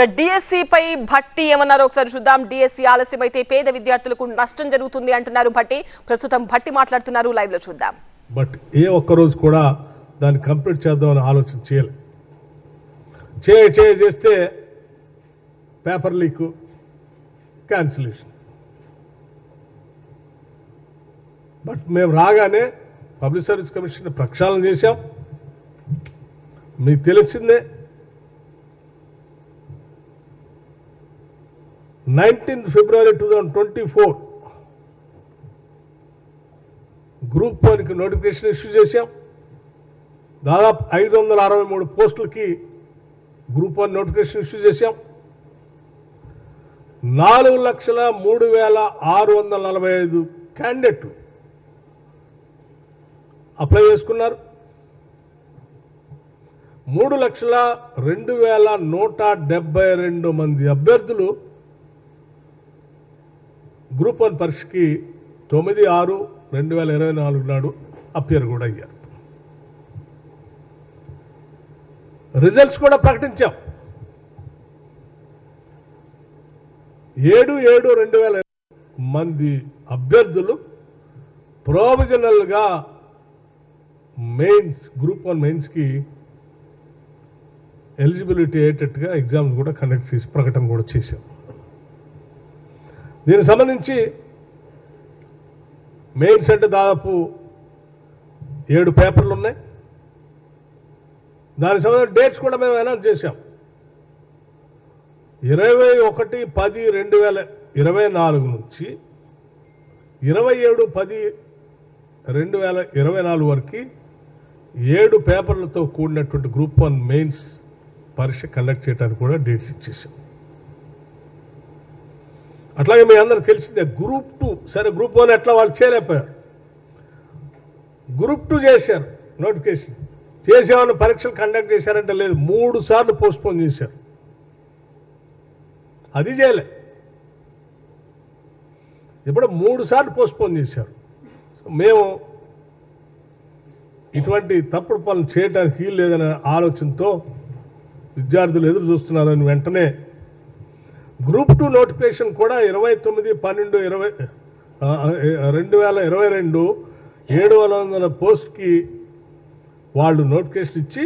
ఇక పై భట్టి ఏమన్నారో ఒకసారి చూద్దాం. డిఎస్సి ఆలస్యం అయితే పేద విద్యార్థులకు నష్టం జరుగుతుంది అంటున్నారు భట్టి. ప్రస్తుతం భట్టి మాట్లాడుతున్నారు. లైవ్లో చూద్దాం. బట్ ఏ ఒక్కరోజు కూడా దాన్ని కంప్లీట్ చేద్దామని ఆలోచన చేయలేదు చే చేయ చేస్తే పేపర్ లీక్ క్యాన్సిలేషన్ బట్ మేము రాగానే పబ్లిక్ సర్వీస్ కమిషన్ ప్రక్షాళన చేశాం. మీకు తెలిసిందే nineteenth February two thousand twenty four group వన్కి నోటిఫికేషన్ ఇష్యూ చేశాం. దాదాపు ఐదు వందల అరవై మూడు పోస్టులకి గ్రూప్ వన్ నోటిఫికేషన్ ఇష్యూ చేశాం. నాలుగు లక్షల మూడు వేల ఆరు వందల నలభై ఐదు క్యాండిడేట్లు అప్లై చేసుకున్నారు. మూడు లక్షల రెండు వేల నూట డెబ్బై రెండు మంది అభ్యర్థులు గ్రూప్ వన్ పరీక్షకి తొమ్మిది ఆరు రెండు వేల ఇరవై నాలుగు నాడు అప్పేర్ కూడా అయ్యారు. రిజల్ట్స్ కూడా ప్రకటించాం. ఏడు ఏడు రెండు వేల మంది అభ్యర్థులు ప్రొవిజనల్గా మెయిన్స్ గ్రూప్ వన్ మెయిన్స్కి ఎలిజిబిలిటీ అయ్యేటట్టుగా ఎగ్జామ్స్ కూడా కండక్ట్ చేసి ప్రకటన కూడా చేశాం. దీనికి సంబంధించి మెయిన్ సెట్ దాదాపు ఏడు పేపర్లు ఉన్నాయి. దానికి సంబంధించిన డేట్స్ కూడా మేము అనౌన్స్ చేశాం. ఇరవై ఒకటి పది రెండు వేల ఇరవై నాలుగు నుంచి ఇరవై ఏడు పది రెండు వేల ఇరవై నాలుగు వరకు ఏడు పేపర్లతో కూడినటువంటి గ్రూప్ వన్ మెయిన్స్ పరీక్ష కండక్ట్ చేయడానికి కూడా డేట్స్ ఇచ్చేసాం అట్లాగే మీ అందరూ తెలిసిందే గ్రూప్ టూ సరే గ్రూప్ వన్ ఎట్లా వాళ్ళు చేయలేకపోయారు. గ్రూప్ టూ చేశారు నోటిఫికేషన్ చేసేవాళ్ళు పరీక్షలు కండక్ట్ చేశారంటే లేదు మూడు సార్లు పోస్ట్పోన్ చేశారు. అది చేయలే. ఇప్పుడు మూడు సార్లు పోస్ట్పోన్ చేశారు. మేము ఇటువంటి తప్పుడు పనులు చేయడానికి వీలు లేదనే ఆలోచనతో విద్యార్థులు ఎదురు చూస్తున్నారని వెంటనే గ్రూప్ టూ నోటిఫికేషన్ కూడా ఇరవై తొమ్మిది పన్నెండు ఇరవై రెండు వేల ఇరవై రెండు ఏడు వందల పోస్ట్కి వాళ్ళు నోటిఫికేషన్ ఇచ్చి